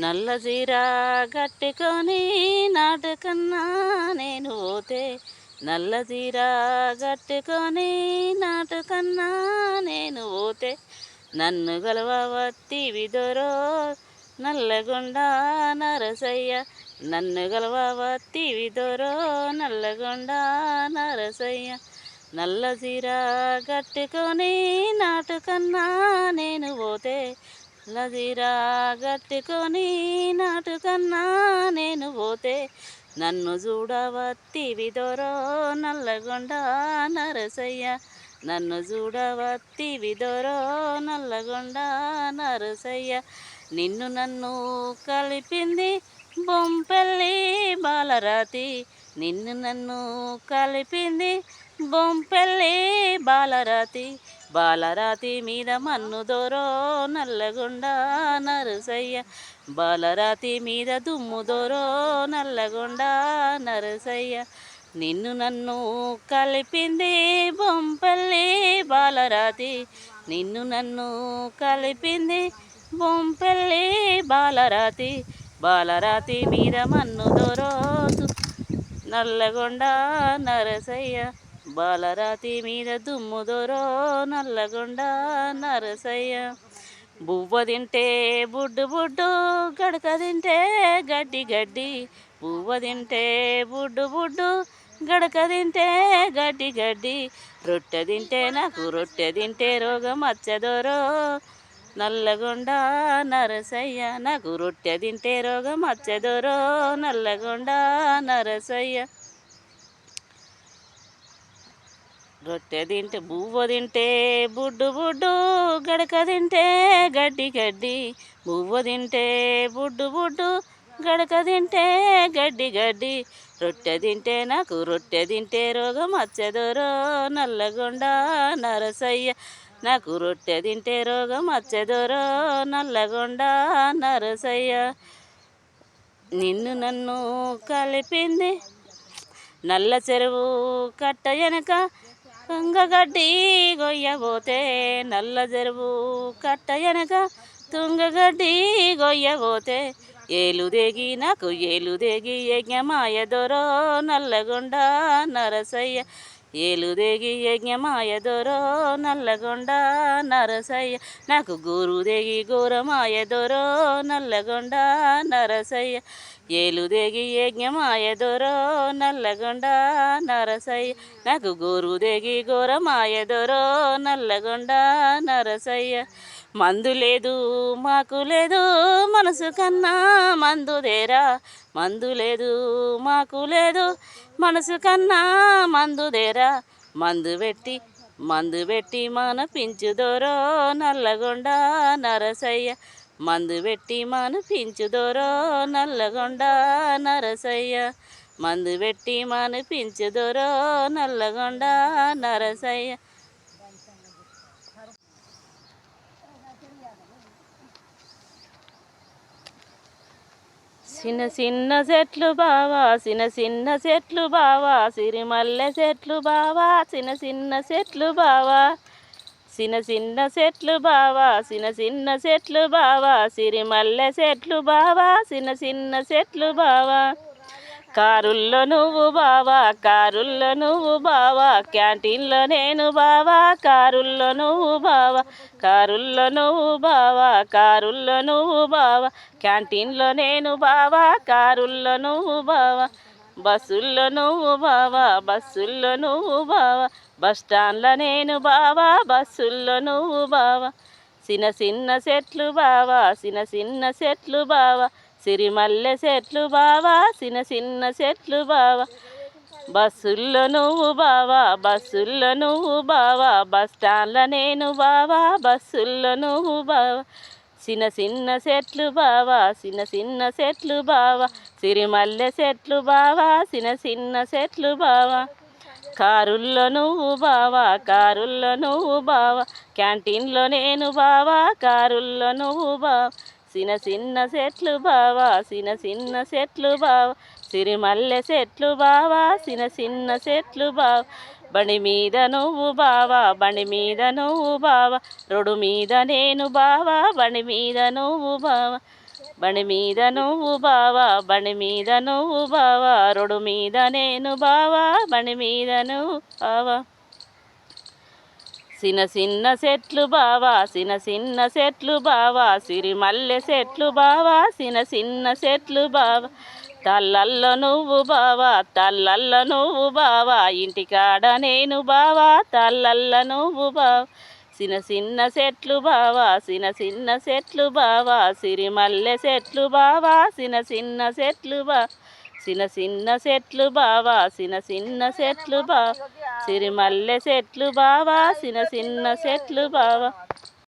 నల్ల చీర కట్టుకొని నాటుకన్నా నేను పోతే నల్ల చీర కట్టుకొని నాటుకన్నా నేను పోతే నన్ను గలవత్తి విదొరో నల్లగొండ నరసయ్య. నన్ను గలవత్తి విదొరో నల్లగొండ నరసయ్య. నల్ల చీర కట్టుకొని నాటుకన్నా నేను పోతే లజీరా గట్టుకొని నాటుకన్నా నేను పోతే నన్ను చూడవత్తివి దొరో నల్లగొండ నరసయ్య. నన్ను చూడవత్తివి దొరో నల్లగొండ నరసయ్య. నిన్ను నన్ను కలిపింది బొంపెల్లి బాలరాతి. నిన్ను నన్ను కలిపింది బొంపెల్లి బాలరాతి. బాలరాతి మీద మన్ను దోరో నల్లగొండ నరసయ్య. బాలరాతి మీద దుమ్ము దొరో నల్లగొండ నరసయ్య. నిన్ను నన్ను కలిపింది బొంపల్లి బాలరాతి. నిన్ను నన్ను కలిపింది బొంపల్లి బాలరాతి. బాలరాతి మీద మన్ను దొరో నల్లగొండ నరసయ్య. బాలరాతి మీద దుమ్ముదొరో నల్లగొండ నరసయ్య. బువ్వ తింటే బుడ్డు బుడ్డు గడక తింటే గడ్డి గడ్డి. బువ్వ తింటే బుడ్డు బుడ్డు గడక తింటే గడ్డి గడ్డి. రొట్టె తింటే నాకు రొట్టె తింటే రోగం వచ్చదోరో నల్లగొండ నరసయ్య నాకు రొట్టె తింటే రోగం వచ్చదోరో? నల్లగొండ నరసయ్య. రొట్టె తింటే బువ్వ తింటే బుడ్డు బుడ్డు గడక తింటే గడ్డి గడ్డి. బువ్వ తింటే బుడ్డు బుడ్డు గడక తింటే గడ్డి గడ్డి. రొట్టె తింటే నాకు రొట్టె తింటే రోగం వచ్చెదరో? నల్లగొండ నరసయ్య. నాకు రొట్టె తింటే రోగం అచ్చదోరో నల్లగొండ నరసయ్య. నిన్ను నన్ను కలిపింది నల్ల చెరువు కట్ట వెనక తుంగగడ్డి గొయ్యబోతే నల్ల చెరువు కట్ట వెనక తుంగగడ్డి గొయ్యబోతే ఏలుదేగి నాకు ఏలుదేగి యజ్ఞమాయ దొరో నల్లగొండ నరసయ్య. ఏలుదేగి యజ్ఞమాయదొరో నల్లగొండ నరసయ్య. నాకు గురుదేగి ఘోరమాయదొరో నల్లగొండ నరసయ్య. ఏలుదేగి యజ్ఞమాయదొరో నల్లగొండ నరసయ్య. నాకు గురుదేగి ఘోరమాయదొరో నల్లగొండ నరసయ్య. మందు లేదు మాకు లేదు మనసు కన్నా మందు దేరా. మందు లేదు మాకు లేదు మనసు కన్నా మందు దేరా. మందు పెట్టి మందు పెట్టి మన పించుదోరో నల్లగొండ నరసయ్య. మందు పెట్టి మన పించుదోరో నల్లగొండ నరసయ్య. మందు పెట్టి మన పించుదోరో నల్లగొండ నరసయ్య. చిన్న చిన్న చెట్లు బావా చిన్న చిన్న చెట్లు బావా సిరిమల్లె చెట్లు బావా చిన్న చిన్న చెట్లు బావా చిన్న చిన్న చెట్లు బావా చిన్న చిన్న చెట్లు బావా సిరిమల్లె చెట్లు బావా చిన్న చిన్న చెట్లు బావా. కారుల్లో నువ్వు బావా కారుల్లో నువ్వు బావా క్యాంటీన్లో నేను బావా కారుల్లో నువ్వు బావా కారుల్లో నువ్వు బావా కారుల్లో నువ్వు బావా క్యాంటీన్లో నేను బావా కారుల్లో నువ్వు బావా బస్సుల్లో నువ్వు బావా బస్సుల్లో నువ్వు బావా బస్ స్టాండ్లో నేను బావా బస్సుల్లో నువ్వు బావా చిన్న చిన్న చెట్లు బావా చిన్న చిన్న చెట్లు బావా సిరిమల్లె చెట్లు బావా చిన్న చిన్న చెట్లు బావా. బస్సుల్లో నువ్వు బావా బస్సుల్లో నువ్వు బావా. బస్ స్టాండ్లో నేను బావా బస్సుల్లో నువ్వు బావా. చిన్న చిన్న చెట్లు బావా చిన్న చిన్న చెట్లు బావా. సిరిమల్లె చెట్లు బావా చిన్న చిన్న చెట్లు బావా. కారుల్లో నువ్వు బావా కారుల్లో నువ్వు బావా. క్యాంటీన్లో నేను బావా కారుల్లో నువ్వు బావా. సిన్న చిన్న చెట్లు బావా సిన చిన్న చెట్లు బావా సిరిమల్లె చెట్లు బావా సిన చిన్న చెట్లు బావా. బండి మీద నువ్వు బావా బండి మీద నువ్వు బావా రొడు మీద నేను బావా బండి మీద నువ్వు బావా. బండి మీద నువ్వు బావా బండి మీద నువ్వు బావా రొడు మీద నేను బావా బండి మీద నువ్వు బావా. సిన్న చిన్న చెట్లు బావా సిన్న చిన్న చెట్లు బావా సిరిమల్లె చెట్లు బావా చిన్న చిన్న చెట్లు బావా. తల్లల్ల నువ్వు బావా తల్లల్ల నువ్వు బావా ఇంటికాడ నేను బావా తల్లల్ల నువ్వు బావా. చిన్న సిన్న చెట్లు బావా సిన్న చిన్న చెట్లు బావా సిరిమల్లె చెట్లు బావా సిన్న చిన్న చెట్లు బావా. చిన్న చిన్న చెట్లు బావా చిన్న చిన్న చెట్లు బా సిరిమల్లె చెట్లు బావా చిన్న చిన్న చెట్లు బావా.